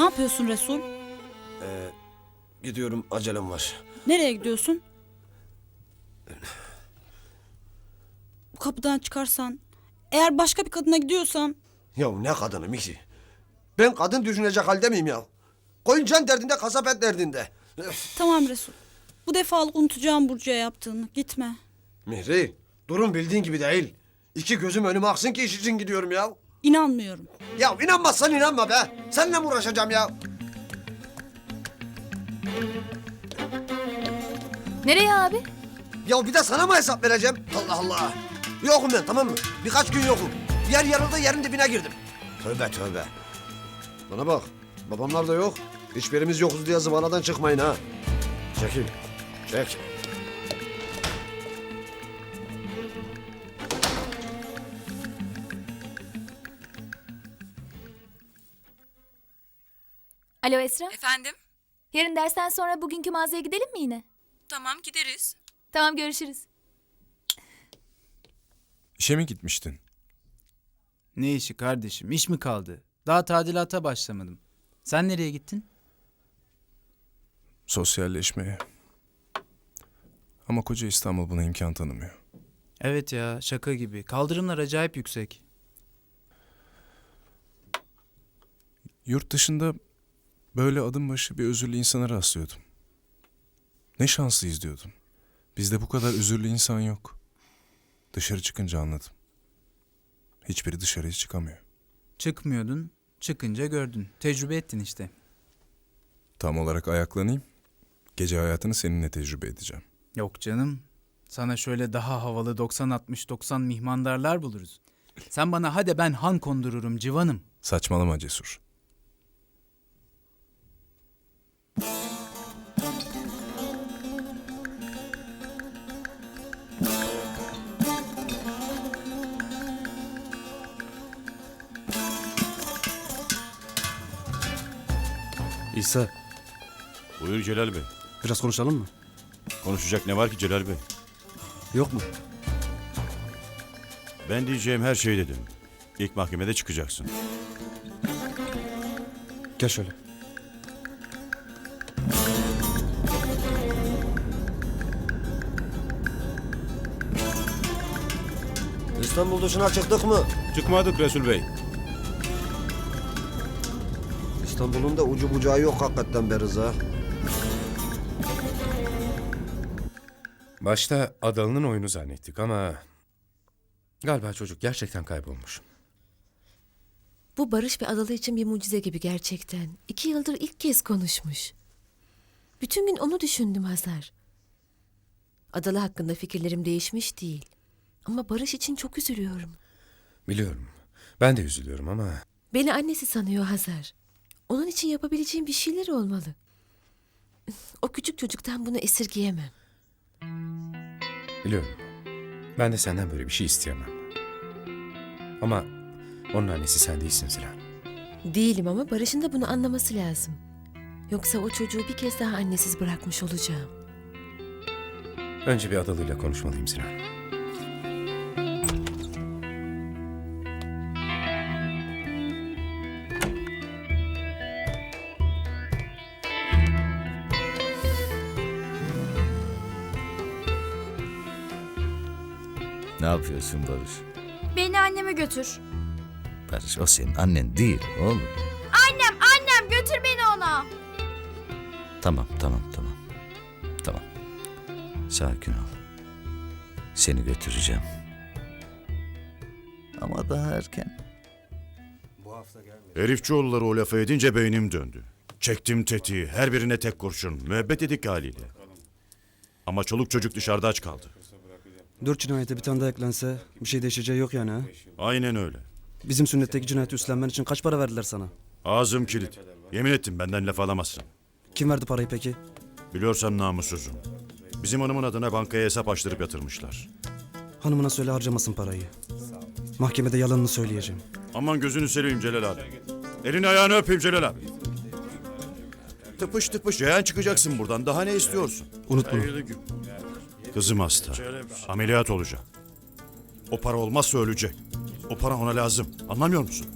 Ne yapıyorsun Resul? Gidiyorum acelem var. Nereye gidiyorsun? Bu kapıdan çıkarsan, eğer başka bir kadına gidiyorsan Ya ne kadını Miksi? Ben kadın düşünecek halde miyim ya? Koyun can derdinde kasap et derdinde. Tamam Resul. Bu defalık unutacağım Burcu'ya yaptığını. Gitme. Mihri durum bildiğin gibi değil. İki gözüm önüme aksın ki iş için gidiyorum ya. İnanmıyorum. Ya inanmazsan inanma be. Seninle mi uğraşacağım ya? Nereye abi? Ya bir de sana mı hesap vereceğim? Allah Allah. Yokum ben tamam mı? Birkaç gün yokum. Yer yarıldı yerin dibine girdim. Tövbe tövbe. Bana bak. Babamlar da yok. Hiçbirimiz yokuz diye zıvanadan çıkmayın ha. Çekil. Çek. Alo Esra. Efendim? Yarın dersten sonra bugünkü mağazaya gidelim mi yine? Tamam gideriz. Tamam görüşürüz. İşe mi gitmiştin? Ne işi kardeşim? İş mi kaldı? Daha tadilata başlamadım. Sen nereye gittin? Sosyalleşmeye. Ama koca İstanbul buna imkan tanımıyor. Evet ya şaka gibi. Kaldırımlar acayip yüksek. Yurt dışında böyle adım başı bir özürlü insana rastlıyordum. Ne şanslıyız diyordum. Bizde bu kadar özürlü insan yok. Dışarı çıkınca anladım. Hiçbiri dışarıya çıkamıyor. Çıkmıyordun. Çıkınca gördün. Tecrübe ettin işte. Tam olarak ayaklanayım. Gece hayatını seninle tecrübe edeceğim. Yok canım. Sana şöyle daha havalı 90-60-90 mihmandarlar buluruz. Sen bana hadi ben han kondururum civanım. Saçmalama cesur. İsa, Buyur Celal Bey. biraz konuşalım mı? Konuşacak ne var ki Celal Bey? Yok mu? Ben diyeceğim her şeyi dedim. İlk mahkemede çıkacaksın. Gel şöyle. İstanbul dışına çıktık mı? Çıkmadık Resul Bey. İstanbul'un da ucu bucağı yok hakikaten be Rıza. Başta Adalı'nın oyunu zannettik ama... Galiba çocuk gerçekten kaybolmuş. Bu Barış ve Adalı için bir mucize gibi gerçekten. İki yıldır ilk kez konuşmuş. Bütün gün onu düşündüm Hazar. Adalı hakkında fikirlerim değişmiş değil. Ama Barış için çok üzülüyorum. Biliyorum. Ben de üzülüyorum ama... Beni annesi sanıyor Hazar. Onun için yapabileceğim bir şeyler olmalı. O küçük çocuktan bunu esirgeyemem. Biliyorum. Ben de senden böyle bir şey isteyemem. Ama onun annesi sen değilsin Zilan. Değilim ama Barış'ın da bunu anlaması lazım. Yoksa o çocuğu bir kez daha annesiz bırakmış olacağım. Önce bir Adalı'yla konuşmalıyım Zilan. Ne yapıyorsun Barış? Beni anneme götür. Barış o senin annen değil oğlum. Annem annem götür beni ona. Tamam tamam tamam. Tamam. Sakin ol. Seni götüreceğim. Ama daha erken. Herifçioğulları o lafı edince beynim döndü. Çektim tetiği, her birine tek kurşun. Müebbet edik haliyle. Ama çoluk çocuk dışarıda aç kaldı. Dört cinayete bir tane daha eklense bir şey değişeceği yok yani ha? Aynen öyle. Bizim sünnetteki cinayeti üstlenmen için kaç para verdiler sana? Ağzım kilit. Yemin ettim benden laf alamazsın. Kim verdi parayı peki? Biliyorsan namussuzum. Bizim hanımın adına bankaya hesap açtırıp yatırmışlar. Hanımına söyle harcamasın parayı. Mahkemede yalanını söyleyeceğim. Aman gözünü seveyim Celal abi. Elini ayağını öpeyim Celal abi. Tıpış tıpış yayan çıkacaksın buradan. Daha ne istiyorsun? Unut bunu. Kızım hasta. Ameliyat olacak. O para olmazsa ölecek. O para ona lazım. Anlamıyor musun?